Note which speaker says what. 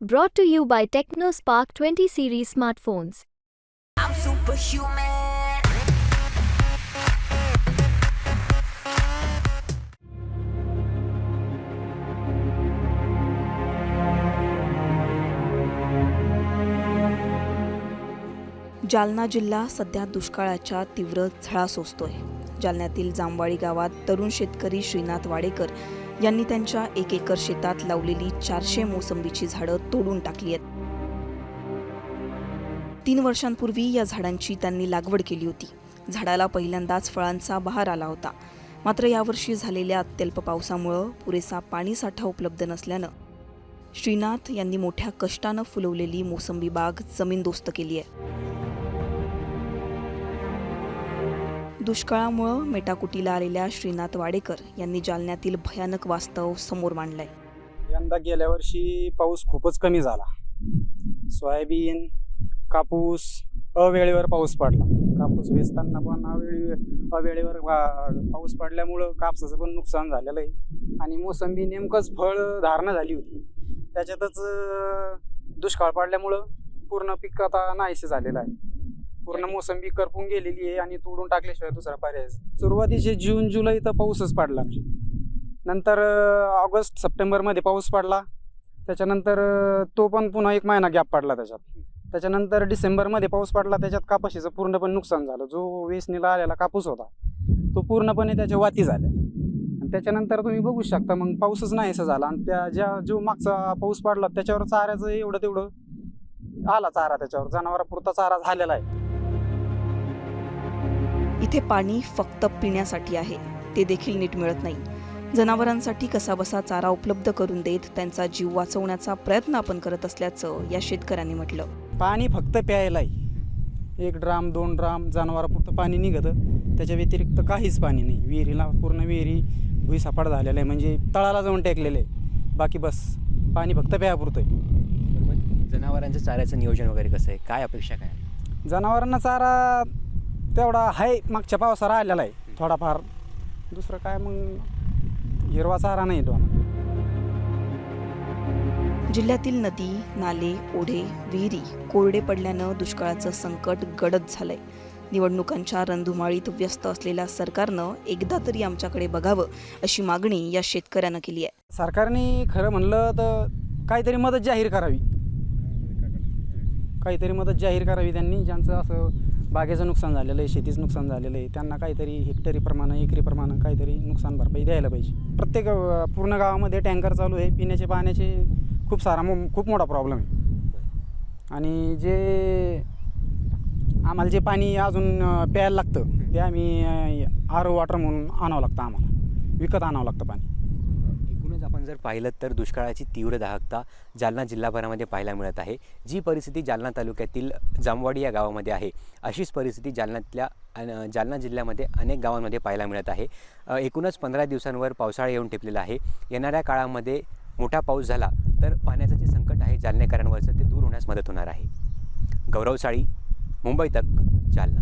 Speaker 1: Brought to you by TechnoSpark 20 series smartphones.
Speaker 2: I'm superhuman.
Speaker 3: Jalna जिल्हा सध्या दुष्काळाच्या तीव्र झळा सोसतोय जालन्यातील जांभवाडी गावात तरुण शेतकरी श्रीनाथ वाडेकर यांनी त्यांच्या एक एकर शेतात लावलेली चारशे मोसंबीची झाडं तोडून टाकली आहेत. तीन वर्षांपूर्वी या झाडांची त्यांनी लागवड केली होती. झाडाला पहिल्यांदाच फळांचा बहार आला होता. मात्र यावर्षी झालेल्या अत्यल्प पावसामुळं पुरेसा पाणीसाठा उपलब्ध नसल्यानं श्रीनाथ यांनी मोठ्या कष्टानं फुलवलेली मोसंबी बाग जमीनदोस्त केली आहे. दुष्काळामुळं मेटाकुटीला आलेल्या श्रीनाथ वाडेकर यांनी जालन्यातील भयानक वास्तव समोर मांडलंय.
Speaker 4: यंदा गेल्या वर्षी पाऊस खूपच कमी झाला. सोयाबीन कापूस अवेळेवर पाऊस पडला. कापूस वेचताना पण अवेळी अवेळेवर पाऊस पडल्यामुळं कापसाचं पण नुकसान झालेलं आहे. आणि मोसंबी नेमकंच फळ धारणा झाली होती. त्याच्यातच दुष्काळ पडल्यामुळं पूर्ण पीक आता नाहीसे झालेलं आहे. पूर्ण मोसंबी करपून गेलेली आहे आणि तोडून टाकल्याशिवाय दुसरा पर्याय नाही. सुरुवातीचे जून जुलै तर पाऊसच पडला नाही. नंतर ऑगस्ट सप्टेंबरमध्ये पाऊस पडला. त्याच्यानंतर तो पण पुन्हा एक महिना गॅप पडला त्याच्यात. त्याच्यानंतर डिसेंबरमध्ये पाऊस पडला त्याच्यात कापाशीचं पूर्णपणे नुकसान झालं. जो वेचणीला आलेला कापूस होता तो पूर्णपणे त्याच्या वाती झाल्या आणि त्याच्यानंतर तुम्ही बघू शकता मग पाऊसच नाहीसा झाला. आणि त्या ज्या जो मागचा पाऊस पडला त्याच्यावर चाऱ्याचं एवढं तेवढं आला चारा त्याच्यावर. जनावरापुरता चारा झालेला आहे.
Speaker 3: इथे पाणी फक्त पिण्यासाठी आहे. ते देखील नीट मिळत नाही. जनावरांसाठी कसाबसा चारा उपलब्ध करून देत त्यांचा जीव वाचवण्याचा प्रयत्न आपण करत असल्याचं या शेतकऱ्यांनी म्हटलं.
Speaker 4: पाणी फक्त प्यायला आहे एक ड्राम दोन ड्राम जनावरापुरतं पाणी निघतं. त्याच्या व्यतिरिक्त काहीच पाणी नाही. विहिरीला पूर्ण विहिरी भुईसापाट झालेलं आहे. म्हणजे तळाला जाऊन टेकलेलं आहे. बाकी बस. पाणी फक्त प्यापुरतं आहे
Speaker 5: जनावरांच्या चाऱ्याचं नियोजन वगैरे कसं आहे? काय अपेक्षा काय?
Speaker 4: जनावरांना चारा तेवढा आहे मागच्या पावसा राहिलेला आहे थोडाफार. दुसरं काय मग? हिरवा चारा नाही तो.
Speaker 3: जिल्ह्यातील नदी नाले ओढे विहिरी कोरडे पडल्यानं दुष्काळाचं संकट गडद झालंय. निवडणुकांच्या रणधुमाळीत व्यस्त असलेल्या सरकारनं एकदा तरी आमच्याकडे बघावं अशी मागणी या शेतकऱ्यानं केली आहे.
Speaker 4: सरकारने खरं म्हणलं तर काहीतरी मदत जाहीर करावी. काहीतरी मदत जाहीर करावी त्यांनी ज्यांचं असं बागेचं नुकसान झालेलं आहे शेतीचं नुकसान झालेलं आहे त्यांना काहीतरी हेक्टरीप्रमाणे एकरीप्रमाणे काहीतरी नुकसान भरपाई द्यायला पाहिजे. प्रत्येक पूर्ण गावामध्ये टँकर चालू आहे पिण्याचे पाण्याचे खूप सारा मो खूप मोठा प्रॉब्लेम आहे. आणि जे आम्हाला जे पाणी अजून प्यायला लागतं ते आम्ही आर ओ वॉटर म्हणून आणावं लागतं आम्हाला. विकत आणावं लागतं पाणी.
Speaker 5: जर पाहिलं तर दुष्काळाची तीव्र दाहकता जालना जिल्हाभरामध्ये पाहायला मिळत आहे. जी परिस्थिती जालना तालुक्यातील जामवाडी या गावामध्ये आहे अशीच परिस्थिती जालन्यातल्या जालना जिल्ह्यामध्ये अनेक गावांमध्ये पाहायला मिळत आहे. एकूणच पंधरा दिवसांवर पावसाळा येऊन टिपलेला आहे. येणाऱ्या काळामध्ये मोठा पाऊस झाला तर पाण्याचं जे संकट आहे जालनेकरांवरचं ते दूर होण्यास मदत होणार आहे. गौरवशाळी मुंबई तक जालना.